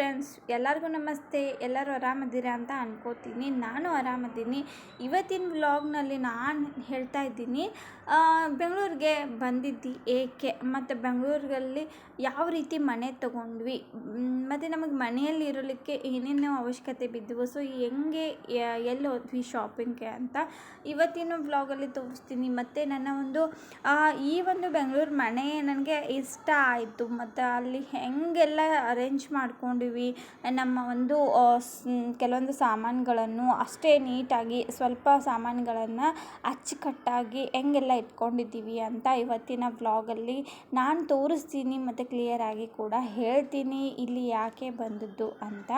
Friends ಎಲ್ಲರಿಗೂ ನಮಸ್ತೆ, ಎಲ್ಲರೂ ಆರಾಮದ್ದೀರಾ ಅಂತ ಅನ್ಕೋತೀನಿ. ನಾನು ಆರಾಮದ್ದೀನಿ ಇವತ್ತಿನ ವ್ಲಾಗ್ನಲ್ಲಿ ನಾನು ಹೇಳ್ತಾ ಇದ್ದೀನಿ ಬೆಂಗಳೂರಿಗೆ ಬಂದಿದ್ದು ಏಕೆ? ಮತ್ತು ಬೆಂಗಳೂರಲ್ಲಿ ಯಾವ ರೀತಿ ಮನೆ ತೊಗೊಂಡ್ವಿ? ಮತ್ತು ನಮಗೆ ಮನೆಯಲ್ಲಿ ಇರಲಿಕ್ಕೆ ಏನೇನು ಅವಶ್ಯಕತೆ ಬಿದ್ದವು. ಸೊ ಹೆಂಗೆ ಎಲ್ಲಿ ಹೋದ್ವಿ ಶಾಪಿಂಗ್ಗೆ ಅಂತ ಇವತ್ತಿನ ವ್ಲಾಗಲ್ಲಿ ತೋರಿಸ್ತೀನಿ. ಮತ್ತು ನನ್ನ ಒಂದು ಈ ಒಂದು ಬೆಂಗಳೂರು ಮನೆ ನನಗೆ ಇಷ್ಟ ಆಯಿತು. ಮತ್ತು ಅಲ್ಲಿ ಹೆಂಗೆಲ್ಲ ಅರೇಂಜ್ ಮಾಡ್ಕೊಂಡಿವಿ ನಮ್ಮ ಒಂದು ಕೆಲವೊಂದು ಸಾಮಾನುಗಳನ್ನು ಅಷ್ಟೇ ನೀಟಾಗಿ ಸ್ವಲ್ಪ ಸಾಮಾನುಗಳನ್ನು ಅಚ್ಚುಕಟ್ಟಾಗಿ ಹೆಂಗೆಲ್ಲ ಇಟ್ಕೊಂಡಿದ್ದೀವಿ ಅಂತ ಇವತ್ತಿನ ವ್ಲಾಗಲ್ಲಿ ನಾನು ತೋರಿಸ್ತೀನಿ ಮತ್ತು ಕ್ಲಿಯರಾಗಿ ಕೂಡ ಹೇಳ್ತೀನಿ ಇಲ್ಲಿ ಯಾಕೆ ಬಂದದ್ದು ಅಂತ.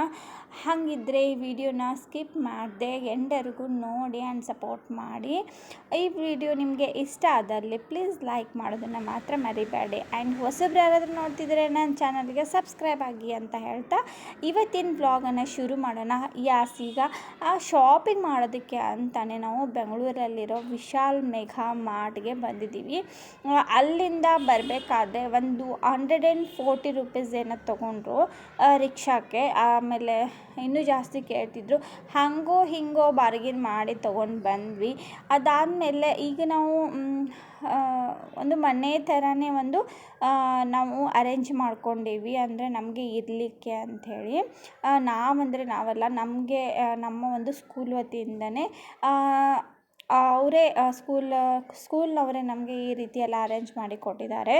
ಹಾಗಿದ್ರೆ ಈ ವಿಡಿಯೋನ ಸ್ಕಿಪ್ ಮಾಡದೆ ಎಂಡರಿಗೂ ನೋಡಿ ಆ್ಯಂಡ್ ಸಪೋರ್ಟ್ ಮಾಡಿ. ಈ ವಿಡಿಯೋ ನಿಮಗೆ ಇಷ್ಟ ಆದಲ್ಲಿ ಪ್ಲೀಸ್ ಲೈಕ್ ಮಾಡೋದನ್ನು ಮಾತ್ರ ಮರಿಬೇಡಿ. ಆ್ಯಂಡ್ ಹೊಸಬ್ರು ಯಾರಾದರೂ ನೋಡ್ತಿದ್ರೆ ನನ್ನ ಚಾನಲ್ಗೆ ಸಬ್ಸ್ಕ್ರೈಬ್ ಆಗಿ ಅಂತ ಹೇಳ್ತಾ ಇವತ್ತಿನ ವ್ಲಾಗನ್ನು ಶುರು ಮಾಡೋಣ. ಯಾಸ್, ಈಗ ಶಾಪಿಂಗ್ ಮಾಡೋದಕ್ಕೆ ಅಂತಲೇ ನಾವು ಬೆಂಗಳೂರಲ್ಲಿರೋ ವಿಶಾಲ್ ಮೆಘಾ ಮಾರ್ಟ್ಗೆ ಬಂದಿದ್ದೀವಿ. ಅಲ್ಲಿಂದ ಬರಬೇಕಾದ್ರೆ ಒಂದು ಹಂಡ್ರೆಡ್ ಆ್ಯಂಡ್ ಫೋರ್ಟಿ ರುಪೀಸ್ ಏನೋ ತೊಗೊಂಡ್ರು ರಿಕ್ಷಾಕ್ಕೆ. ಆಮೇಲೆ ಇನ್ನೂ ಜಾಸ್ತಿ ಕೇಳ್ತಿದ್ರು, ಹಾಗೋ, ಹಿಂಗೋ ಬಾರ್ಗಿನ್ ಮಾಡಿ ತೊಗೊಂಡು ಬಂದ್ವಿ. ಅದಾದಮೇಲೆ ಈಗ ನಾವು ಒಂದು ಮನೆ ಥರನೇ ಒಂದು ನಾವು ಅರೇಂಜ್ ಮಾಡ್ಕೊಂಡೀವಿ ಅಂದರೆ ನಮಗೆ ಇರಲಿಕ್ಕೆ ಅಂಥೇಳಿ. ನಾವಂದರೆ ನಾವಲ್ಲ, ನಮಗೆ ನಮ್ಮ ಒಂದು ಸ್ಕೂಲ್ ವತಿಯಿಂದನೇ ಅವರೇ ಸ್ಕೂಲ್ ಸ್ಕೂಲ್ನವರೇ ನಮಗೆ ಈ ರೀತಿ ಎಲ್ಲ ಅರೇಂಜ್ ಮಾಡಿ ಕೊಟ್ಟಿದ್ದಾರೆ.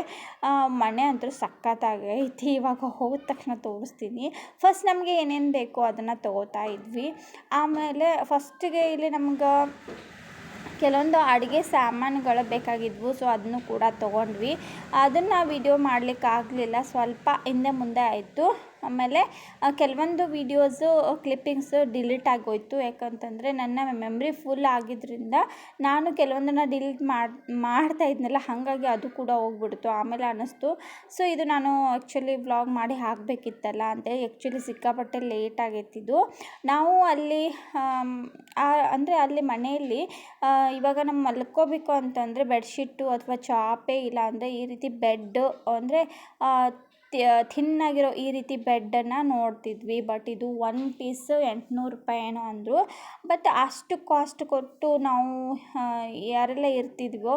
ಮನೆ ಅಂತೂ ಸಖತ್ತಾಗೈತಿ ಇವಾಗ ಹೋದ ತಕ್ಷಣ ತೋರಿಸ್ತೀನಿ. ಫಸ್ಟ್ ನಮಗೆ ಏನೇನು ಬೇಕೋ ಅದನ್ನು ತಗೋತಾ ಇದ್ವಿ. ಆಮೇಲೆ ಫಸ್ಟಿಗೆ ಇಲ್ಲಿ ನಮ್ಗೆ ಕೆಲವೊಂದು ಅಡುಗೆ ಸಾಮಾನುಗಳು ಬೇಕಾಗಿದ್ವು ಸೊ ಅದನ್ನು ಕೂಡ ತೊಗೊಂಡ್ವಿ. ಅದನ್ನು ವಿಡಿಯೋ ಮಾಡ್ಲಿಕ್ಕೆ ಆಗಲಿಲ್ಲ ಸ್ವಲ್ಪ ಹಿಂದೆ ಮುಂದೆ ಆಯಿತು. ಆಮೇಲೆ ಕೆಲವೊಂದು ವೀಡಿಯೋಸು ಕ್ಲಿಪ್ಪಿಂಗ್ಸು ಡಿಲೀಟ್ ಆಗೋಯ್ತು. ಯಾಕಂತಂದರೆ, ನನ್ನ ಮೆಮ್ರಿ ಫುಲ್ ಆಗಿದ್ದರಿಂದ ನಾನು ಕೆಲವೊಂದನ್ನು ಡಿಲೀಟ್ ಮಾಡಿ, ಮಾಡ್ತಾ ಇದ್ನಲ್ಲ, ಹಾಗಾಗಿ ಅದು ಕೂಡ ಹೋಗ್ಬಿಡ್ತು. ಆಮೇಲೆ ಅನ್ನಿಸ್ತು, ಸೊ, ಇದು ನಾನು ಆ್ಯಕ್ಚುಲಿ ವ್ಲಾಗ್ ಮಾಡಿ ಹಾಕಬೇಕಿತ್ತಲ್ಲ ಅಂತ ಆ್ಯಕ್ಚುಲಿ ಸಿಕ್ಕಾಪಟ್ಟೆ ಲೇಟ್ ಆಗೈತಿದ್ದು ನಾವು ಅಲ್ಲಿ ಅಂದರೆ ಅಲ್ಲಿ ಮನೆಯಲ್ಲಿ ಇವಾಗ ನಮ್ಮ ಮಲ್ಕೋಬೇಕು ಅಂತಂದರೆ ಬೆಡ್ಶೀಟು ಅಥವಾ ಚಾಪೆ ಇಲ್ಲ ಅಂದರೆ ಈ ರೀತಿ ಬೆಡ್ ಅಂದರೆ ಥಿನ್ನಾಗಿರೋ ಈ ರೀತಿ ಬೆಡ್ಡನ್ನು ನೋಡ್ತಿದ್ವಿ. ಬಟ್ ಇದು ಒನ್ ಪೀಸ್ ಎಂಟುನೂರು ರೂಪಾಯಿ ಏನೋ ಅಂದರು. ಬಟ್ ಅಷ್ಟು ಕಾಸ್ಟ್ ಕೊಟ್ಟು ನಾವು ಯಾರೆಲ್ಲ ಇರ್ತಿದ್ವೋ,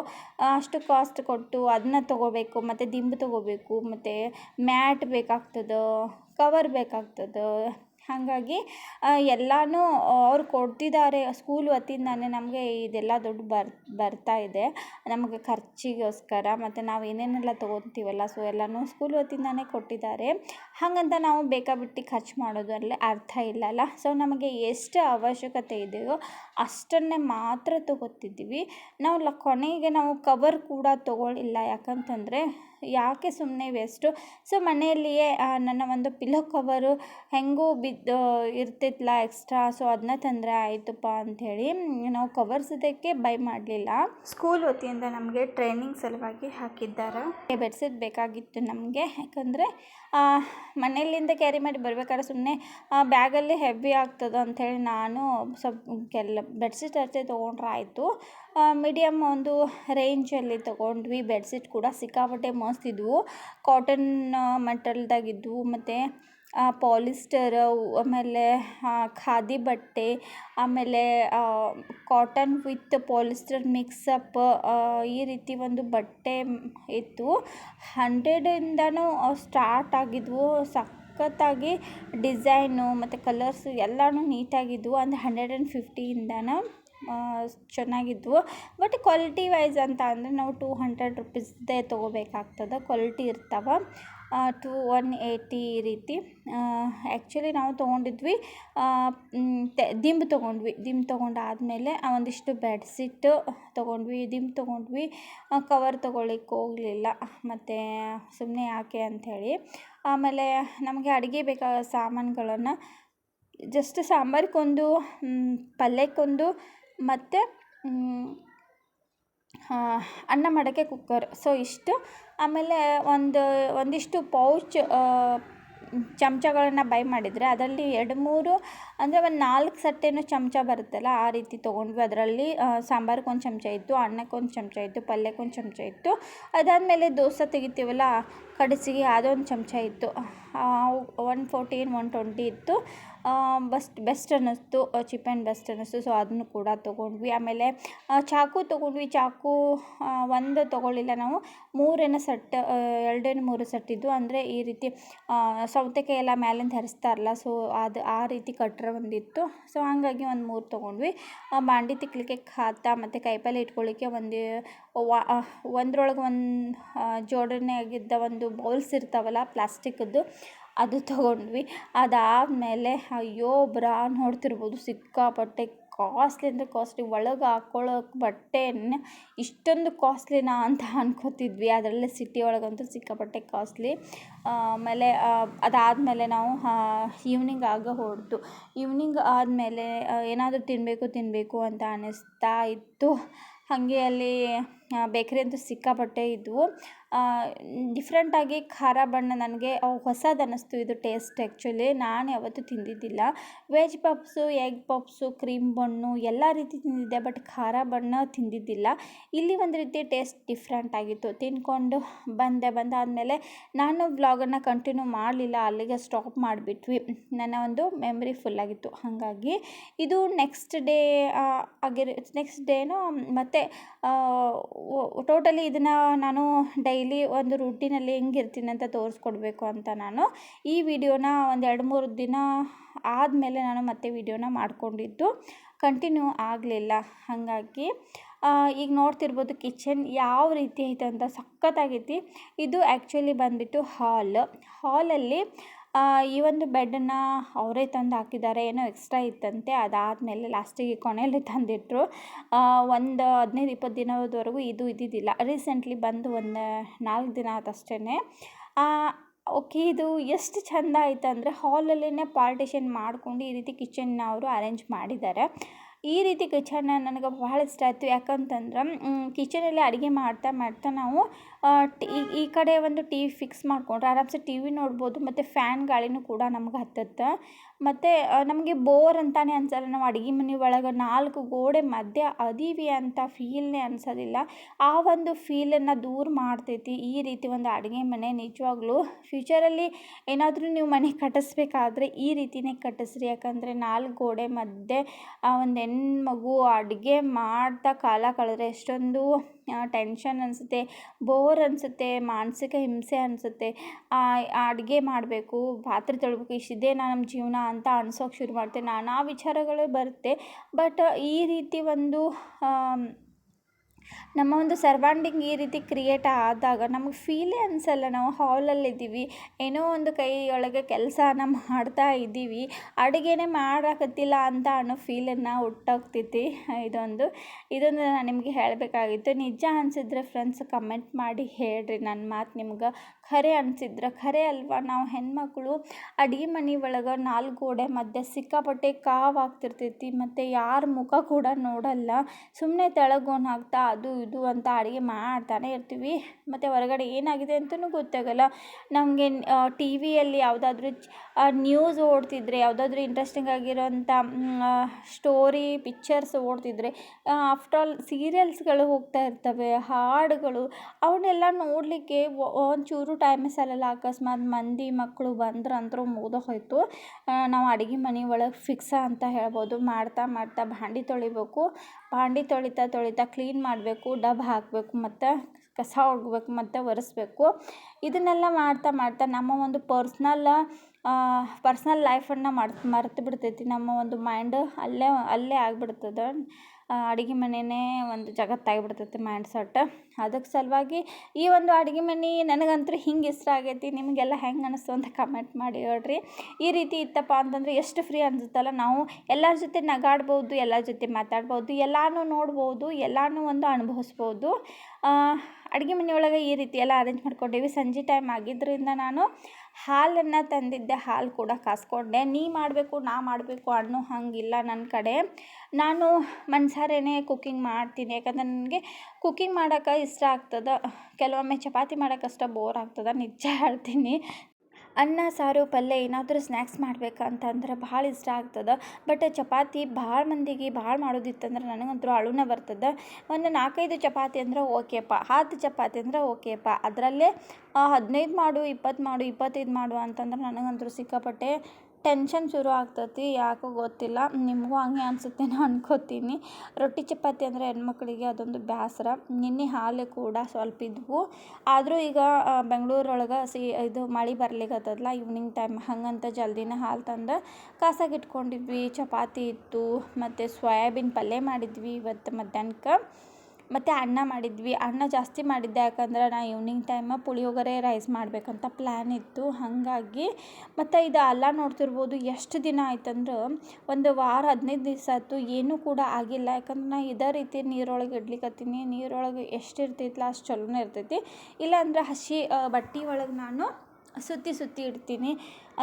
ಅಷ್ಟು ಕಾಸ್ಟ್ ಕೊಟ್ಟು ಅದನ್ನ ತೊಗೋಬೇಕು, ಮತ್ತು ದಿಂಬು ತೊಗೋಬೇಕು, ಮತ್ತು ಮ್ಯಾಟ್ ಬೇಕಾಗ್ತದೆ ಕವರ್ ಬೇಕಾಗ್ತದೆ ಹಾಗಾಗಿ ಎಲ್ಲನೂ ಅವ್ರು ಕೊಡ್ತಿದ್ದಾರೆ ಸ್ಕೂಲ್ ವತಿಯಿಂದಾನೇ ನಮಗೆ ಇದೆಲ್ಲ ದುಡ್ಡು ಬರ್, ಬರ್ತಾ ಇದೆ. ನಮಗೆ ಖರ್ಚಿಗೋಸ್ಕರ ಮತ್ತು ನಾವು ಏನೇನೆಲ್ಲ ತೊಗೊತೀವಲ್ಲ ಸೊ ಎಲ್ಲನೂ ಸ್ಕೂಲ್ ವತಿಯಿಂದಾನೇ ಕೊಟ್ಟಿದ್ದಾರೆ. ಹಾಗಂತ ನಾವು ಬೇಕಾಬಿಟ್ಟು ಖರ್ಚು ಮಾಡೋದ್ರಲ್ಲಿ ಅರ್ಥ ಇಲ್ಲಲ್ಲ. ಸೊ ನಮಗೆ ಎಷ್ಟು ಅವಶ್ಯಕತೆ ಇದೆಯೋ ಅಷ್ಟನ್ನೇ ಮಾತ್ರ ತೊಗೊತಿದ್ದೀವಿ. ನಾವು ಲ, ಕೊನೆಗೆ ನಾವು ಕವರ್ ಕೂಡ ತೊಗೊಳ್ಳಿಲ್ಲ ಯಾಕಂತಂದರೆ, ಯಾಕೆ ಸುಮ್ಮನೆ ವೇಸ್ಟು ಸೊ ಮನೆಯಲ್ಲಿಯೇ ನನ್ನ ಒಂದು ಪಿಲ್ಲೋ ಕವರು ಹೆಂಗೂ ಬಿದ್ದು ಇರ್ತಿತ್ತಲ್ಲ ಎಕ್ಸ್ಟ್ರಾ ಸೊ ಅದನ್ನ ತಂದರೆ ಆಯಿತಪ್ಪ ಅಂಥೇಳಿ ನಾವು ಕವರ್ಸ್ ಇದಕ್ಕೆ ಬೈ ಮಾಡಲಿಲ್ಲ. ಸ್ಕೂಲ್ ವತಿಯಿಂದ ನಮಗೆ ಟ್ರೈನಿಂಗ್ ಸಲುವಾಗಿ ಹಾಕಿದ್ದಾರೆ. ಬೆಡ್ಸಿಟ್ ಬೇಕಾಗಿತ್ತು ನಮಗೆ ಯಾಕಂದರೆ ಮನೆಯಲ್ಲಿಂದ ಕ್ಯಾರಿ ಮಾಡಿ ಬರ್ಬೇಕಾದ್ರೆ ಸುಮ್ಮನೆ ಬ್ಯಾಗಲ್ಲಿ ಹೆವಿ ಆಗ್ತದೆ ಅಂಥೇಳಿ ನಾನು ಸ್ವಲ್ಪ ಕೆಲ ಬೆಡ್ಶೀಟ್ ಅಷ್ಟೇ ತೊಗೊಂಡ್ರೆ ಆಯಿತು. ಮೀಡಿಯಮ್ ಒಂದು ರೇಂಜಲ್ಲಿ ತೊಗೊಂಡ್ವಿ ಬೆಡ್ಶೀಟ್ ಕೂಡ ಸಿಕ್ಕಾಪಟ್ಟೆ ಮಸ್ತ್ ಇದ್ವು. ಕಾಟನ್ ಮೆಟಲ್ದಾಗಿದ್ವು ಮತ್ತು ಪಾಲಿಸ್ಟರ್ ಆಮೇಲೆ ಖಾದಿ ಬಟ್ಟೆ, ಆಮೇಲೆ ಕಾಟನ್ ವಿತ್ ಪಾಲಿಸ್ಟರ್ ಮಿಕ್ಸಪ್ ಈ ರೀತಿ ಒಂದು ಬಟ್ಟೆ ಇತ್ತು. ಹಂಡ್ರೆಡಿಂದನೂ ಸ್ಟಾರ್ಟ್ ಆಗಿದ್ವು. ಸಖತ್ತಾಗಿ ಡಿಸೈನು ಮತ್ತು ಕಲರ್ಸು ಎಲ್ಲನೂ ನೀಟಾಗಿದ್ವು. ಅಂದರೆ ಹಂಡ್ರೆಡ್ ಆ್ಯಂಡ್ ಫಿಫ್ಟಿಯಿಂದನೂ ಚೆನ್ನಾಗಿದ್ವು. ಬಟ್ ಕ್ವಾಲಿಟಿ ವೈಸ್ ಅಂತ ಅಂದರೆ ನಾವು ಟೂ ಹಂಡ್ರೆಡ್ ರುಪೀಸ್ದೇ ತೊಗೋಬೇಕಾಗ್ತದೆ. ಕ್ವಾಲಿಟಿ ಇರ್ತಾವೆ. ಟು ಒನ್ ಏಯ್ಟಿ ಈ ರೀತಿ. ಆ್ಯಕ್ಚುಲಿ ನಾವು ತೊಗೊಂಡಿದ್ವಿ. ತೆ- ದಿಂಬು ತೊಗೊಂಡ್ವಿ. ದಿಂಬು ತೊಗೊಂಡಾದ್ಮೇಲೆ ಒಂದಿಷ್ಟು ಬೆಡ್ಶೀಟ್ ತೊಗೊಂಡ್ವಿ. ದಿಂಬು ತೊಗೊಂಡ್ವಿ. ಕವರ್ ತೊಗೊಳ್ಳಿಕ್ಕೆ ಹೋಗಲಿಲ್ಲ. ಮತ್ತು ಸುಮ್ಮನೆ ಯಾಕೆ ಅಂಥೇಳಿ. ಆಮೇಲೆ ನಮಗೆ ಅಡುಗೆ ಬೇಕಾದ ಸಾಮಾನುಗಳನ್ನು ಜಸ್ಟ್ ಸಾಂಬಾರಿಗೊಂದು ಪಲ್ಯಕ್ಕೊಂದು ಮತ್ತು ಅನ್ನ ಮಾಡೋಕ್ಕೆ ಕುಕ್ಕರ್ ಸೊ ಇಷ್ಟು. ಆಮೇಲೆ ಒಂದು, ಒಂದಿಷ್ಟು ಪೌಚ್ ಚಮಚಗಳನ್ನ ಬೈ ಮಾಡಿದರೆ ಅದರಲ್ಲಿ ಎರಡು ಮೂರು, ಅಂದರೆ ಒಂದು ನಾಲ್ಕು ಸಟ್ಟೇನೋ ಚಮಚ ಬರುತ್ತಲ್ಲ, ಆ ರೀತಿ ತೊಗೊಂಡ್ವಿ. ಅದರಲ್ಲಿ ಸಾಂಬಾರಿಗೆ ಒಂದು ಚಮಚ ಇತ್ತು, ಅನ್ನಕ್ಕೆ ಒಂದು ಚಮಚ ಇತ್ತು ಪಲ್ಯಕ್ಕೊಂದು ಚಮಚ ಇತ್ತು. ಅದಾದಮೇಲೆ ದೋಸೆ ತೆಗಿತೀವಲ್ಲ, ಕಡಸಿಗೆ ಅದೊಂದು ಚಮಚ ಇತ್ತು. ಒನ್ ಫೋರ್ಟೀನ್ ಒನ್ ಟ್ವೆಂಟಿ ಇತ್ತು. ಬಸ್ಟ್ ಬೆಸ್ಟ್ ಅನ್ನಿಸ್ತು ಚಿಪ್ ಆ್ಯಂಡ್ ಬೆಸ್ಟ್ ಅನ್ನಿಸ್ತು. ಸೊ ಅದನ್ನು ಕೂಡ ತೊಗೊಂಡ್ವಿ. ಆಮೇಲೆ ಚಾಕು ತೊಗೊಂಡ್ವಿ. ಚಾಕು ಒಂದು ತೊಗೊಳ್ಳಿಲ್ಲ ನಾವು. ಮೂರೇನೋ ಸೆಟ್ ಎರಡೇನು ಮೂರು ಸೆಟ್ ಇದ್ದು, ಅಂದರೆ ಈ ರೀತಿ ಸೌತೆಕಾಯಿ ಎಲ್ಲ ಮೇಲಿಂದ ಹರಿಸ್ತಾರಲ್ಲ ಸೊ ಅದು ಆ ರೀತಿ ಕಟ್ರ ಒಂದಿತ್ತು. ಸೊ ಹಾಗಾಗಿ ಒಂದು ಮೂರು ತೊಗೊಂಡ್ವಿ. ಬಾಂಡಿ ತಿಕ್ಕಲಿಕ್ಕೆ ಖಾತ, ಮತ್ತು ಕಾಯಿಪಲ್ಲೆ ಇಟ್ಕೊಳ್ಳಿಕ್ಕೆ ಒಂದು ಒಂದ್ರೊಳಗೆ ಒಂದು ಜೋಡಣೆ ಆಗಿದ್ದ ಒಂದು ಬೌಲ್ಸ್ ಇರ್ತಾವಲ್ಲ ಪ್ಲಾಸ್ಟಿಕ್ದು ಅದು ತೊಗೊಂಡ್ವಿ. ಅದಾದಮೇಲೆ ಅಯ್ಯೋ, ಬ್ರಾ ನೋಡ್ತಿರ್ಬೋದು, ಸಿಕ್ಕಾಪಟ್ಟೆ ಕಾಸ್ಟ್ಲಿ ಅಂದರೆ ಕಾಸ್ಟ್ಲಿ, ಒಳಗೆ ಹಾಕ್ಕೊಳ್ಳೋಕೆ ಬಟ್ಟೆನ ಇಷ್ಟೊಂದು ಕಾಸ್ಟ್ಲಿನಾ ಅಂತ ಅನ್ಕೋತಿದ್ವಿ. ಅದರಲ್ಲೇ ಸಿಟಿ ಒಳಗಂತೂ ಸಿಕ್ಕಾಪಟ್ಟೆ ಕಾಸ್ಟ್ಲಿ. ಆಮೇಲೆ ಅದಾದಮೇಲೆ ನಾವು ಈವ್ನಿಂಗ್ ಆಗ ಹೊರಟು ಈವ್ನಿಂಗ್ ಆದಮೇಲೆ ಏನಾದರೂ ತಿನ್ನಬೇಕು ತಿನ್ನಬೇಕು ಅಂತ ಅನ್ನಿಸ್ತಾ ಇತ್ತು. ಹಾಗೆ ಅಲ್ಲಿ ಬೇಕ್ರಿ ಅಂತೂ ಸಿಕ್ಕಾಪಟ್ಟೆ ಇದ್ದವು ಡಿಫ್ರೆಂಟಾಗಿ ಖಾರ ಬಣ್ಣ ನನಗೆ ಹೊಸದು ಅನ್ನಿಸ್ತು ಇದು ಟೇಸ್ಟ್ ಆ್ಯಕ್ಚುಲಿ ನಾನು ಯಾವತ್ತೂ ತಿಂದಿದ್ದಿಲ್ಲ. Veg puffs egg puffs cream bun ಎಲ್ಲ ರೀತಿ ತಿಂದಿದ್ದೆ ಬಟ್ ಖಾರ ಬಣ್ಣ ತಿಂದಿದ್ದಿಲ್ಲ. ಇಲ್ಲಿ ಒಂದು ರೀತಿ ಟೇಸ್ಟ್ ಡಿಫ್ರೆಂಟ್ ಆಗಿತ್ತು. ತಿಂದ್ಕೊಂಡು ಬಂದೆ ಬಂದಾದಮೇಲೆ ನಾನು ವ್ಲಾಗನ್ನು ಕಂಟಿನ್ಯೂ ಮಾಡಲಿಲ್ಲ. ಅಲ್ಲಿಗೆ ಸ್ಟಾಪ್ ಮಾಡಿಬಿಟ್ವಿ. ನನ್ನ ಒಂದು ಮೆಮ್ರಿ ಫುಲ್ಲಾಗಿತ್ತು ಹಾಗಾಗಿ ಇದು ನೆಕ್ಸ್ಟ್ ಡೇ ಆಗಿರೋ ನೆಕ್ಸ್ಟ್ ಡೇನೋ ಮತ್ತು ಟೋಟಲಿ ಇದನ್ನು ನಾನು ಡೈಲಿ ಒಂದು ರೂಟೀನಲ್ಲಿ ಹೆಂಗಿರ್ತೀನಿ ಅಂತ ತೋರಿಸ್ಕೊಡ್ಬೇಕು ಅಂತ ನಾನು. ಈ ವಿಡಿಯೋನ ಒಂದು ಎರಡು ಮೂರು ದಿನ ಆದಮೇಲೆ ನಾನು ಮತ್ತೆ ವಿಡಿಯೋನ ಮಾಡಿಕೊಂಡಿದ್ದು. ಕಂಟಿನ್ಯೂ ಆಗಲಿಲ್ಲ ಹಾಗಾಗಿ. ಈಗ ನೋಡ್ತಿರ್ಬೋದು ಕಿಚನ್ ಯಾವ ರೀತಿ ಐತೆ ಅಂತ ಸಖತ್ತಾಗೈತಿ. ಇದು ಆ್ಯಕ್ಚುಲಿ ಬಂದುಬಿಟ್ಟು ಹಾಲ್ ಹಾಲಲ್ಲಿ ಈ ಒಂದು ಬೆಡ್ಡನ್ನು ಅವರೇ ತಂದು ಹಾಕಿದ್ದಾರೆ ಏನೋ ಎಕ್ಸ್ಟ್ರಾ ಇತ್ತಂತೆ. ಅದಾದಮೇಲೆ ಲಾಸ್ಟಿಗೆ ಕೊನೆಯಲ್ಲಿ ತಂದಿಟ್ಟರು ಒಂದು ಹದಿನೈದು ಇಪ್ಪತ್ತು ದಿನದವರೆಗೂ ಇದು ಇದ್ದಿದ್ದಿಲ್ಲ. ರೀಸೆಂಟ್ಲಿ ಬಂದು ಒಂದು ನಾಲ್ಕು ದಿನ ಆಯ್ತು ಓಕೆ ಇದು ಎಷ್ಟು ಚೆಂದ ಆಯ್ತು ಅಂದರೆ ಹಾಲಲ್ಲೇ ಪಾರ್ಟಿಷನ್ ಮಾಡ್ಕೊಂಡು ಈ ರೀತಿ ಕಿಚನ್ನ ಅವರು ಅರೇಂಜ್ ಮಾಡಿದ್ದಾರೆ. ಈ ರೀತಿ ಕಿಚನ್ನ ನನಗೆ ಬಹಳ ಇಷ್ಟ ಆಯಿತು. ಯಾಕಂತಂದ್ರೆ ಕಿಚನಲ್ಲಿ ಅಡುಗೆ ಮಾಡ್ತಾ ಮಾಡ್ತಾ ನಾವು ಟಿ, ಈ ಕಡೆ ಒಂದು ಟಿ ವಿ ಫಿಕ್ಸ್ ಮಾಡಿಕೊಂಡ್ರೆ ಆರಾಮ್ಸೆ ಟಿ ವಿ ನೋಡ್ಬೋದು, ಮತ್ತು ಫ್ಯಾನ್ ಗಾಳಿನೂ ಕೂಡ ನಮ್ಗೆ ಹತ್ತತ್ತ. ಮತ್ತು ನಮಗೆ ಬೋರ್ ಅಂತಲೇ ಅನ್ಸಲ್ಲ, ನಾವು ಅಡುಗೆ ಮನೆ ಒಳಗೆ ನಾಲ್ಕು ಗೋಡೆ ಮಧ್ಯ ಅದೀವಿ ಅಂತ ಫೀಲ್ನೇ ಅನ್ಸೋದಿಲ್ಲ. ಆ ಒಂದು ಫೀಲನ್ನು ದೂರ ಮಾಡ್ತೈತಿ. ಈ ರೀತಿ ಒಂದು ಅಡುಗೆ ಮನೆ ನಿಜವಾಗ್ಲೂ ಫ್ಯೂಚರಲ್ಲಿ ಏನಾದರೂ ನೀವು ಮನೆ ಕಟ್ಟಿಸ್ಬೇಕಾದ್ರೆ ಈ ರೀತಿಯೇ ಕಟ್ಟಿಸ್ರಿ ಯಾಕಂದರೆ ನಾಲ್ಕು ಗೋಡೆ ಮಧ್ಯೆ, ಆ, ಒಂದು ಹೆಣ್ಮಗು ಅಡುಗೆ ಮಾಡ್ತಾ ಕಾಲ ಕಳೆದ್ರೆ ಎಷ್ಟೊಂದು ಟೆನ್ಷನ್ ಅನಿಸುತ್ತೆ, ಬೋರ್ ಅನಿಸುತ್ತೆ, ಮಾನಸಿಕ ಹಿಂಸೆ ಅನಿಸುತ್ತೆ ಅಡುಗೆ ಮಾಡಬೇಕು ಪಾತ್ರೆ ತೊಳಿಬೇಕು ಇಷ್ಟಿದೇನಾ ನಮ್ಮ ಜೀವನ ಅಂತ ಅನ್ಸೋಕೆ ಶುರು ಮಾಡುತ್ತೆ ನಾನಾ ವಿಚಾರಗಳೇ ಬರುತ್ತೆ, ಬಟ್ ಈ ರೀತಿ ಒಂದು ನಮ್ಮ ಒಂದು ಸರ್ವಾಂಡಿಂಗ್ ಈ ರೀತಿ ಕ್ರಿಯೇಟ್ ಆದಾಗ ನಮಗೆ ಫೀಲೇ ಅನಿಸಲ್ಲ. ನಾವು ಹಾಲಲ್ಲಿದ್ದೀವಿ ಏನೋ ಒಂದು ಕೈಯೊಳಗೆ ಕೆಲಸನ ಮಾಡ್ತಾ ಇದ್ದೀವಿ, ಅಡುಗೆನೇ ಮಾಡಕತ್ತಿಲ್ಲ ಅಂತ ಅನ್ನೋ ಫೀಲನ್ನು ಹುಟ್ಟೋಗ್ತೈತಿ ಇದೊಂದು ಇದೊಂದು ನಾನು ನಿಮಗೆ ಹೇಳಬೇಕಾಗಿತ್ತು. ನಿಜ ಅನಿಸಿದ್ರೆ ಫ್ರೆಂಡ್ಸ್ ಕಮೆಂಟ್ ಮಾಡಿ ಹೇಳ್ರಿ. ನನ್ನ ಮಾತು ನಿಮ್ಗೆ ಖರೆ ಅನ್ಸಿದ್ರೆ, ಖರೆ ಅಲ್ವಾ? ನಾವು ಹೆಣ್ಮಕ್ಳು ಅಡುಗೆ ಮನೆ ಒಳಗೆ ನಾಲ್ಕು ಗೋಡೆ ಮಧ್ಯೆ ಸಿಕ್ಕಾಪಟ್ಟೆ ಕಾವಾಗ್ತಿರ್ತೈತಿ ಮತ್ತು ಯಾರ ಮುಖ ಕೂಡ ನೋಡಲ್ಲ. ಸುಮ್ಮನೆ ತೆಳಗೋನ್ ಹಾಕ್ತಾ ಅದು ಇದು ಅಂತ ಅಡುಗೆ ಮಾಡ್ತಾನೆ ಇರ್ತೀವಿ. ಮತ್ತು ಹೊರಗಡೆ ಏನಾಗಿದೆ ಅಂತಲೂ ಗೊತ್ತಾಗಲ್ಲ. ನಮಗೆ ಟಿ ವಿಯಲ್ಲಿ ಯಾವುದಾದ್ರೂ ನ್ಯೂಸ್ ಓಡ್ತಿದ್ರೆ, ಯಾವುದಾದ್ರೂ ಇಂಟ್ರೆಸ್ಟಿಂಗ್ ಆಗಿರೋಂಥ ಸ್ಟೋರಿ ಪಿಕ್ಚರ್ಸ್ ಓಡ್ತಿದ್ರೆ ಆಫ್ಟರ್ ಆಲ್ ಸೀರಿಯಲ್ಸ್ಗಳು ಹೋಗ್ತಾ ಇರ್ತವೆ, ಹಾಡುಗಳು ಅವನ್ನೆಲ್ಲ ನೋಡಲಿಕ್ಕೆ ಒಂಚೂರು ಟೈಮೇ ಸಲ್ಲಲ್ಲ ಅಕಸ್ಮಾತ್ ಮಂದಿ ಮಕ್ಕಳು ಬಂದ್ರೆ ಮುಗ್ದು ಮುಗಿದೋಯ್ತು ನಾವು ಅಡುಗೆ ಮನೆ ಒಳಗೆ ಫಿಕ್ಸ ಅಂತ ಹೇಳ್ಬೋದು. ಮಾಡ್ತಾ ಮಾಡ್ತಾ ಭಾಂಡೆ ತೊಳಿಬೇಕು. ಭಾಂಡೆ ತೊಳಿತಾ ತೊಳಿತಾ ಕ್ಲೀನ್ ಮಾಡಬೇಕು, ಡಬ್ ಹಾಕಬೇಕು, ಮತ್ತು ಕಸ ಒಗ್ಬೇಕು, ಮತ್ತು ಒರೆಸ್ಬೇಕು. ಇದನ್ನೆಲ್ಲ ಮಾಡ್ತಾ ಮಾಡ್ತಾ ನಮ್ಮ ಒಂದು ಪರ್ಸ್ನಲ್ ಪರ್ಸ್ನಲ್ ಲೈಫನ್ನು ಮರ್ತು ಮರ್ತು ಬಿಡ್ತೈತಿ. ನಮ್ಮ ಒಂದು ಮೈಂಡ್ ಅಲ್ಲೇ ಅಲ್ಲೇ ಆಗಿಬಿಡ್ತದೆ. ಅಡುಗೆ ಮನೆಯೇ ಒಂದು ಜಗತ್ತಾಗಿಬಿಡ್ತೈತಿ ಮೈಂಡ್ ಸೆಟ್ ಅದಕ್ಕೆ ಸಲುವಾಗಿ ಈ ಒಂದು ಅಡುಗೆ ಮನೆ ನನಗಂತೂ ಹಿಂಗೆ ಇಷ್ಟ ಆಗೈತಿ. ನಿಮಗೆಲ್ಲ ಹೆಂಗೆ ಅನ್ನಿಸ್ತು ಅಂತ ಕಮೆಂಟ್ ಮಾಡಿ ಹೇಳ್ರಿ. ಈ ರೀತಿ ಇತ್ತಪ್ಪ ಅಂತಂದರೆ ಎಷ್ಟು ಫ್ರೀ ಅನ್ಸುತ್ತಲ್ಲ. ನಾವು ಎಲ್ಲರ ಜೊತೆ ನಗಾಡ್ಬೋದು, ಎಲ್ಲರ ಜೊತೆ ಮಾತಾಡ್ಬೋದು, ಎಲ್ಲನೂ ನೋಡ್ಬೋದು, ಎಲ್ಲನೂ ಒಂದು ಅನುಭವಿಸ್ಬೋದು. ಅಡುಗೆ ಮನೆಯೊಳಗೆ ಈ ರೀತಿ ಎಲ್ಲ ಅರೇಂಜ್ ಮಾಡ್ಕೊಂಡೀವಿ. ಸಂಜೆ ಟೈಮ್ ಆಗಿದ್ದರಿಂದ ನಾನು ಹಾಲನ್ನು ತಂದಿದ್ದೆ. ಹಾಲು ಕೂಡ ಕಾಸ್ಕೊಂಡೆ. ನೀ ಮಾಡಬೇಕು, ನಾ ಮಾಡಬೇಕು ಅನ್ನೋ ಹಾಗಿಲ್ಲ ನನ್ನ ಕಡೆ. ನಾನು ಮನ್ಸಾರೇನೆ ಕುಕ್ಕಿಂಗ್ ಮಾಡ್ತೀನಿ. ಯಾಕಂದ್ರೆ ನನಗೆ ಕುಕ್ಕಿಂಗ್ ಮಾಡೋಕ್ಕೆ ಇಷ್ಟ ಆಗ್ತದೆ. ಕೆಲವೊಮ್ಮೆ ಚಪಾತಿ ಮಾಡೋಕೆ ಬೋರ್ ಆಗ್ತದೆ. ನಿಜ ಹೇಳ್ತೀನಿ. ಅನ್ನ, ಸಾರು, ಪಲ್ಯ ಏನಾದರೂ ಸ್ನ್ಯಾಕ್ಸ್ ಮಾಡ್ಬೇಕಂತಂದ್ರೆ ಭಾಳ ಇಷ್ಟ ಆಗ್ತದೆ. ಬಟ್ ಚಪಾತಿ ಭಾಳ ಮಂದಿಗೆ ಭಾಳ ಮಾಡೋದಿತ್ತಂದ್ರೆ ನನಗಂತೂ ಅಳುನ ಬರ್ತದೆ. ಒಂದು ನಾಲ್ಕೈದು ಚಪಾತಿ ಅಂದ್ರೆ ಓಕೆಪ್ಪ ಹತ್ತು ಚಪಾತಿ ಅಂದ್ರೆ ಓಕೆಪ್ಪ ಅದರಲ್ಲೇ ಹದಿನೈದು ಮಾಡು, ಇಪ್ಪತ್ತು ಮಾಡು, ಇಪ್ಪತ್ತೈದು ಮಾಡು ಅಂತಂದ್ರೆ ನನಗಂತೂ ಸಿಕ್ಕಾಪಟ್ಟೆ ಟೆನ್ಷನ್ ಶುರು ಆಗ್ತೈತಿ, ಯಾಕೋ ಗೊತ್ತಿಲ್ಲ. ನಿಮಗೂ ಹಂಗೆ ನಾನು ಅನ್ಕೋತೀನಿ. ರೊಟ್ಟಿ ಚಪಾತಿ ಅಂದರೆ ಹೆಣ್ಮಕ್ಳಿಗೆ ಅದೊಂದು ಬೇಸರ ನಿನ್ನೆ ಹಾಲು ಕೂಡ ಸ್ವಲ್ಪ ಇದ್ವು. ಆದರೂ ಈಗ ಬೆಂಗಳೂರೊಳಗೆ ಸಿ, ಇದು ಮಳೆ ಬರ್ಲಿಕ್ಕತ್ತದಲ್ಲ ಈವ್ನಿಂಗ್ ಟೈಮ್ ಹಾಗಂತ ಜಲ್ದಿನ ಹಾಲು ತಂದು ಕಾಸಾಗಿ ಇಟ್ಕೊಂಡಿದ್ವಿ. ಚಪಾತಿ ಇತ್ತು, ಮತ್ತು ಸೋಯಾಬೀನ್ ಪಲ್ಯ ಮಾಡಿದ್ವಿ ಇವತ್ತು ಮಧ್ಯಾಹ್ನಕ್ಕೆ ಮತ್ತು ಅನ್ನ ಮಾಡಿದ್ವಿ. ಅನ್ನ ಜಾಸ್ತಿ ಮಾಡಿದ್ದೆ. ಯಾಕಂದ್ರೆ ನಾ ಈವ್ನಿಂಗ್ ಟೈಮ ಪುಳಿಯೋಗರೆ ರೈಸ್ ಮಾಡಬೇಕಂತ ಪ್ಲ್ಯಾನ್ ಇತ್ತು. ಹಾಗಾಗಿ ಮತ್ತು ಇದು ಅಲ್ಲ ನೋಡ್ತಿರ್ಬೋದು. ಎಷ್ಟು ದಿನ ಆಯ್ತಂದ್ರೆ ಒಂದು ವಾರ, ಹದಿನೈದು ದಿವಸ ಆಯ್ತು. ಏನೂ ಕೂಡ ಆಗಿಲ್ಲ. ಯಾಕಂದ್ರೆ ನಾ ಇದೇ ರೀತಿ ನೀರೊಳಗೆ ಇಡ್ಲಿಕತ್ತೀನಿ. ನೀರೊಳಗೆ ಎಷ್ಟು ಇರ್ತೈತಲ್ಲ ಅಷ್ಟು ಚಲೋನೇ ಇರ್ತೈತಿ. ಇಲ್ಲಾಂದ್ರೆ ಹಸಿ ಬಟ್ಟೆ ಒಳಗೆ ನಾನು ಸುತ್ತಿ ಸುತ್ತಿ ಇಡ್ತೀನಿ.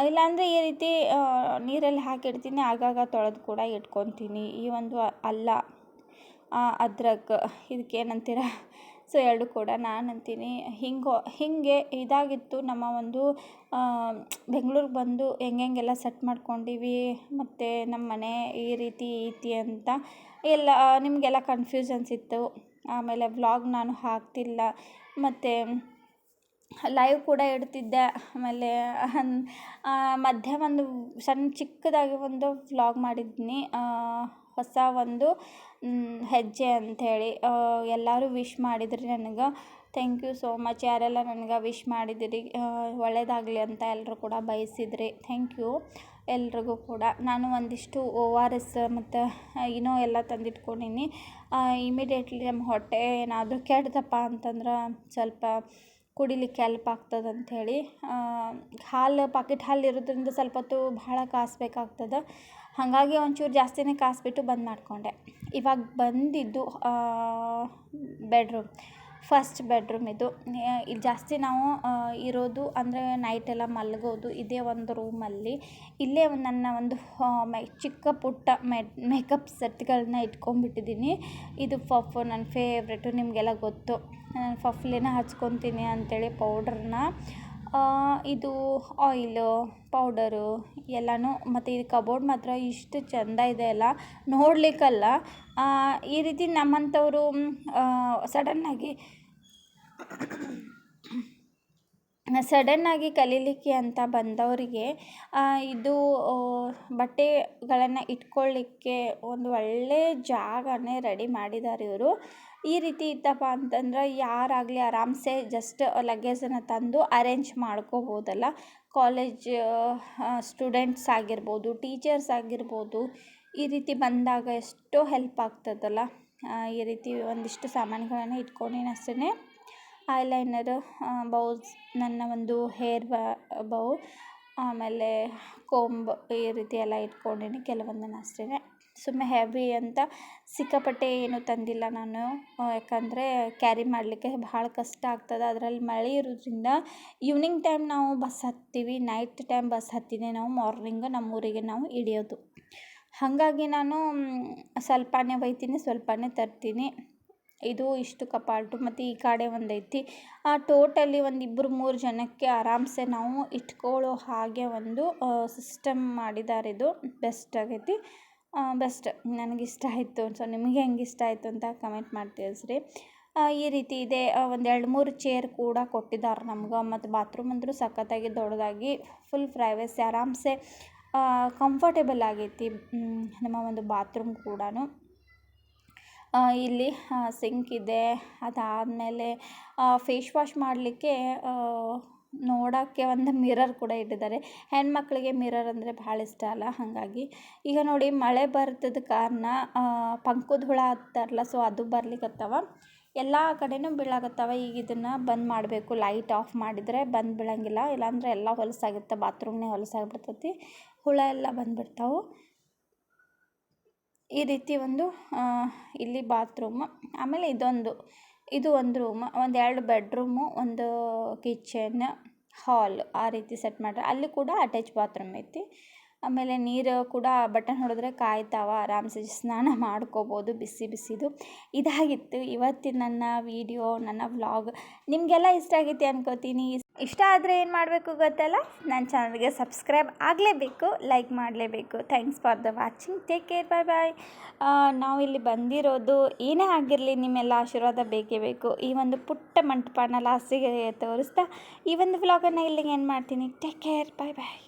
ಇಲ್ಲಾಂದರೆ ಈ ರೀತಿ ನೀರಲ್ಲಿ ಹಾಕಿಡ್ತೀನಿ. ಆಗಾಗ ತೊಳೆದು ಕೂಡ ಇಟ್ಕೊತೀನಿ. ಈ ಒಂದು ಅಲ್ಲ. ಅದ್ರಕ್ ಇದಕ್ಕೆ ಏನಂತೀರ ಸೊ, ಎರಡು ಕೂಡ ನಾನು ಅಂತೀನಿ ಹಿಂಗೆ ಹೀಗೆ ಇದಾಗಿತ್ತು ನಮ್ಮ ಒಂದು ಬೆಂಗ್ಳೂರಿಗೆ ಬಂದು ಹೆಂಗೆಂಗೆಲ್ಲ ಸೆಟ್ ಮಾಡ್ಕೊಂಡೀವಿ, ಮತ್ತು ನಮ್ಮ ಮನೆ ಈ ರೀತಿ ಐತಿ ಅಂತ ಎಲ್ಲ, ನಿಮಗೆಲ್ಲ ಕನ್ಫ್ಯೂಷನ್ಸ್ ಇತ್ತು. ಆಮೇಲೆ ವ್ಲಾಗ್ ನಾನು ಹಾಕ್ತಿಲ್ಲ. ಮತ್ತು ಲೈವ್ ಕೂಡ ಇಡ್ತಿದ್ದೆ. ಆಮೇಲೆ ಮಧ್ಯ ಒಂದು ಸಣ್ಣ ಚಿಕ್ಕದಾಗಿ ಒಂದು ವ್ಲಾಗ್ ಮಾಡಿದ್ದೀನಿ ಹೊಸ ಒಂದು ಹೆಜ್ಜೆ ಅಂಥೇಳಿ ಎಲ್ಲರೂ ವಿಶ್ ಮಾಡಿದ್ರಿ ನನಗೆ. ಥ್ಯಾಂಕ್ ಯು ಸೋ ಮಚ್ ಯಾರೆಲ್ಲ ನನಗೆ ವಿಶ್ ಮಾಡಿದಿರಿ ಒಳ್ಳೆಯದಾಗಲಿ ಅಂತ ಎಲ್ಲರೂ ಕೂಡ ಬಯಸಿದ್ರಿ. ಥ್ಯಾಂಕ್ ಯು ಎಲ್ರಿಗೂ ಕೂಡ. ನಾನು ಒಂದಿಷ್ಟು ಓ ಆರ್ ಎಸ್ ಮತ್ತು, ಇನ್ನೂ ಎಲ್ಲ ತಂದಿಟ್ಕೊಂಡೀನಿ. ಇಮಿಡಿಯೇಟ್ಲಿ ನಮ್ಮ ಹೊಟ್ಟೆ ಏನಾದರೂ ಕೆಡ್ತಪ್ಪ ಅಂತಂದ್ರೆ ಸ್ವಲ್ಪ ಕುಡಿಲಿಕ್ಕೆ ಹೆಲ್ಪ್ ಆಗ್ತದೆ ಅಂಥೇಳಿ ಹಾಲು ಪಾಕೆಟ್ ಹಾಲು ಇರೋದ್ರಿಂದ ಸ್ವಲ್ಪ ಹೊತ್ತು ಭಾಳ ಕಾಸ್ಬೇಕಾಗ್ತದೆ. ಹಾಗಾಗಿ ಒಂಚೂರು ಜಾಸ್ತಿನೇ ಕಾಯಿಸ್ಬಿಟ್ಟು ಬಂದ್ ಮಾಡಿಕೊಂಡೆ. ಇವಾಗ ಬಂದಿದ್ದು ಬೆಡ್ರೂಮ್. ಫಸ್ಟ್ ಬೆಡ್ರೂಮ್ ಇದು. ಇಲ್ಲಿ ಜಾಸ್ತಿ ನಾವು ಇರೋದು ಅಂದರೆ ನೈಟೆಲ್ಲ ಮಲಗೋದು ಇದೇ ಒಂದು ರೂಮಲ್ಲಿ ಇಲ್ಲೇ ಒಂದು ನನ್ನ ಒಂದು ಮೈ, ಚಿಕ್ಕ ಪುಟ್ಟ ಮೇಕಪ್ ಸೆಟ್ಗಳನ್ನ ಇಟ್ಕೊಂಡ್ಬಿಟ್ಟಿದ್ದೀನಿ. ಇದು ಫಫ್ ನನ್ನ ಫೇವ್ರೆಟು ನಿಮಗೆಲ್ಲ ಗೊತ್ತು. ನಾನು ಪಫ್ಲಿನ ಹಚ್ಕೊತೀನಿ ಅಂಥೇಳಿ ಪೌಡ್ರನ್ನ ಇದು ಆಯಿಲು ಪೌಡರು ಎಲ್ಲನೂ, ಮತ್ತು ಇದು ಕಬೋರ್ಡ್ ಮಾತ್ರ ಇಷ್ಟು ಚಂದ ಇದೆ ಅಲ್ಲ, ನೋಡಲಿಕ್ಕಲ್ಲ. ಈ ರೀತಿ ನಮ್ಮಂಥವರು ಸಡನ್ನಾಗಿ ಸಡನ್ನಾಗಿ ಕಲೀಲಿಕ್ಕೆ ಅಂತ ಬಂದವರಿಗೆ ಇದು ಬಟ್ಟೆಗಳನ್ನು ಇಟ್ಕೊಳ್ಳಿಕ್ಕೆ ಒಂದು ಒಳ್ಳೆಯ ಜಾಗನೇ ರೆಡಿ ಮಾಡಿದ್ದಾರೆ ಇವರು. ಈ ರೀತಿ ಇತ್ತಪ್ಪ ಅಂತಂದ್ರೆ ಯಾರಾಗಲಿ ಆರಾಮ್ಸೆ ಜಸ್ಟ್ ಲಗೇಜನ್ನು ತಂದು ಅರೇಂಜ್ ಮಾಡ್ಕೋಬೋದಲ್ಲ. ಕಾಲೇಜ್ ಸ್ಟೂಡೆಂಟ್ಸ್ ಆಗಿರ್ಬೋದು ಟೀಚರ್ಸ್ ಆಗಿರ್ಬೋದು, ಈ ರೀತಿ ಬಂದಾಗ ಎಷ್ಟೋ ಹೆಲ್ಪ್ ಆಗ್ತದಲ್ಲ. ಈ ರೀತಿ ಒಂದಿಷ್ಟು ಸಾಮಾನುಗಳನ್ನು ಇಟ್ಕೊಂಡೀನಿ ಅಷ್ಟೇ ಐಲೈನರು ಬೌಸ್ ನನ್ನ ಒಂದು ಹೇರ್ ಬೌ ಆಮೇಲೆ ಕೊಂಬ್ ಈ ರೀತಿ ಎಲ್ಲ ಇಟ್ಕೊಂಡೀನಿ. ಕೆಲವೊಂದನ್ನು ಅಷ್ಟೇ ಸುಮ್ಮನೆ ಹೆವಿ ಅಂತ ಸಿಕ್ಕಾಪಟ್ಟೆ ಏನು ತಂದಿಲ್ಲ ನಾನು. ಯಾಕಂದರೆ ಕ್ಯಾರಿ ಮಾಡಲಿಕ್ಕೆ ಭಾಳ ಕಷ್ಟ ಆಗ್ತದೆ. ಅದರಲ್ಲಿ ಮಳೆ ಇರೋದ್ರಿಂದ ಈವ್ನಿಂಗ್ ಟೈಮ್ ನಾವು ಬಸ್ ಹತ್ತೀವಿ ನೈಟ್ ಟೈಮ್ ಬಸ್ ಹತ್ತಿನೇ ನಾವು ಮಾರ್ನಿಂಗ್ ನಮ್ಮ ಊರಿಗೆ ನಾವು ಇಳಿಯೋದು. ಹಾಗಾಗಿ ನಾನು ಸ್ವಲ್ಪನೇ ಒಯ್ತೀನಿ ಸ್ವಲ್ಪನೇ ತರ್ತೀನಿ. ಇದು ಇಷ್ಟು ಕಪಾಟು ಮತ್ತು ಈ ಕಡೆ ಒಂದೈತಿ. ಆ ಟೋಟಲಿ ಒಂದು ಇಬ್ಬರು ಮೂರು ಜನಕ್ಕೆ ಆರಾಮ್ಸೆ ನಾವು ಇಟ್ಕೊಳ್ಳೋ ಹಾಗೆ ಒಂದು ಸಿಸ್ಟಮ್ ಮಾಡಿದ್ದಾರೆ ಇದು ಬೆಸ್ಟ್ ಆಗೈತಿ. ಬೆಸ್ಟ್ ನನಗಿಷ್ಟ ಆಯಿತು ಸೊ ನಿಮಗೆ ಹೆಂಗೆ ಇಷ್ಟ ಆಯಿತು ಅಂತ ಕಮೆಂಟ್ ಮಾಡಿ ತಿಳಿಸ್ರಿ ಈ ರೀತಿ ಇದೆ. ಒಂದು ಎರಡು ಮೂರು ಚೇರ್ ಕೂಡ ಕೊಟ್ಟಿದ್ದಾರೆ ನಮ್ಗೆ. ಮತ್ತು ಬಾತ್ರೂಮ್ ಅಂದರೂ ಸಖತ್ತಾಗಿ ದೊಡ್ಡದಾಗಿ ಫುಲ್ ಪ್ರೈವಸಿ ಆರಾಮ್ಸೆ ಕಂಫರ್ಟೇಬಲ್ ಆಗೈತಿ ನಮ್ಮ ಒಂದು ಬಾತ್ರೂಮ್ ಕೂಡ ಇಲ್ಲಿ ಸಿಂಕ್ ಇದೆ. ಅದಾದಮೇಲೆ ಫೇಸ್ ವಾಶ್ ಮಾಡಲಿಕ್ಕೆ ನೋಡೋಕ್ಕೆ ಒಂದು ಮಿರರ್ ಕೂಡ ಇಟ್ಟಿದ್ದಾರೆ. ಹೆಣ್ಮಕ್ಳಿಗೆ ಮಿರರ್ ಅಂದರೆ ಭಾಳ ಇಷ್ಟ ಅಲ್ಲ, ಹಾಗಾಗಿ. ಈಗ ನೋಡಿ, ಮಳೆ ಬರ್ತದ ಕಾರಣ ಪಂಕದ ಹುಳ ಹತ್ತಾರಲ್ಲ ಸೊ ಅದು ಬರ್ಲಿಕ್ಕತ್ತವ ಎಲ್ಲ ಕಡೆನೂ ಬೀಳಾಗತ್ತವ ಈಗ ಇದನ್ನು ಬಂದ್ ಮಾಡಬೇಕು. ಲೈಟ್ ಆಫ್ ಮಾಡಿದರೆ ಬಂದ್ ಬೀಳಂಗಿಲ್ಲ. ಇಲ್ಲಾಂದ್ರೆ ಎಲ್ಲ ಹೊಲಸಾಗುತ್ತೆ ಬಾತ್ರೂಮ್ನೇ ಹೊಲಸಾಗ್ಬಿಡ್ತೈತಿ. ಹುಳ ಎಲ್ಲ ಬಂದುಬಿಡ್ತಾವೆ. ಈ ರೀತಿ ಒಂದು ಇಲ್ಲಿ ಬಾತ್ರೂಮ್ ಆಮೇಲೆ ಇದೊಂದು. ಇದು ಒಂದು ರೂಮ್, ಒಂದು ಎರಡು ಬೆಡ್ರೂಮು, ಒಂದು ಕಿಚನ್, ಹಾಲ್ ಆ ರೀತಿ ಸೆಟ್ ಮಾಡ್ರೆ. ಅಲ್ಲಿ ಕೂಡ ಅಟ್ಯಾಚ್ ಬಾತ್ರೂಮ್ ಐತಿ. ಆಮೇಲೆ ನೀರು ಕೂಡ ಬಟನ್ ಹೊಡೆದ್ರೆ ಕಾಯ್ತಾವ, ಆರಾಮ್ಸೆ ಸ್ನಾನ ಮಾಡ್ಕೋಬೋದು, ಬಿಸಿ ಬಿಸಿದು. ಇದಾಗಿತ್ತು. ಇವತ್ತಿನ ನನ್ನ ವೀಡಿಯೋ, ನನ್ನ ವ್ಲಾಗ್. ನಿಮಗೆಲ್ಲ ಇಷ್ಟ ಆಗೈತಿ ಅನ್ಕೋತೀನಿ. ಇಷ್ಟ ಆದರೆ ಏನು ಮಾಡಬೇಕು ಗೊತ್ತಲ್ಲ? ನನ್ನ ಚಾನಲ್ಗೆ ಸಬ್ಸ್ಕ್ರೈಬ್ ಆಗಲೇಬೇಕು, ಲೈಕ್ ಮಾಡಲೇಬೇಕು. Thanks for the watching. Take care. Bye bye. ಇಲ್ಲಿ ಬಂದಿರೋದು ಏನೇ ಆಗಿರಲಿ ನಿಮ್ಮೆಲ್ಲ ಆಶೀರ್ವಾದ ಬೇಕೇ ಬೇಕು. ಈ ಒಂದು ಪುಟ್ಟ ಮಂಟಪನ ಲಾಸ್ಟಿಗೆ ತೋರಿಸ್ತಾ ಈ ಒಂದು ವ್ಲಾಗನ್ನು ಇಲ್ಲಿಗೆ ಏನು ಮಾಡ್ತೀನಿ. Take care bye bye.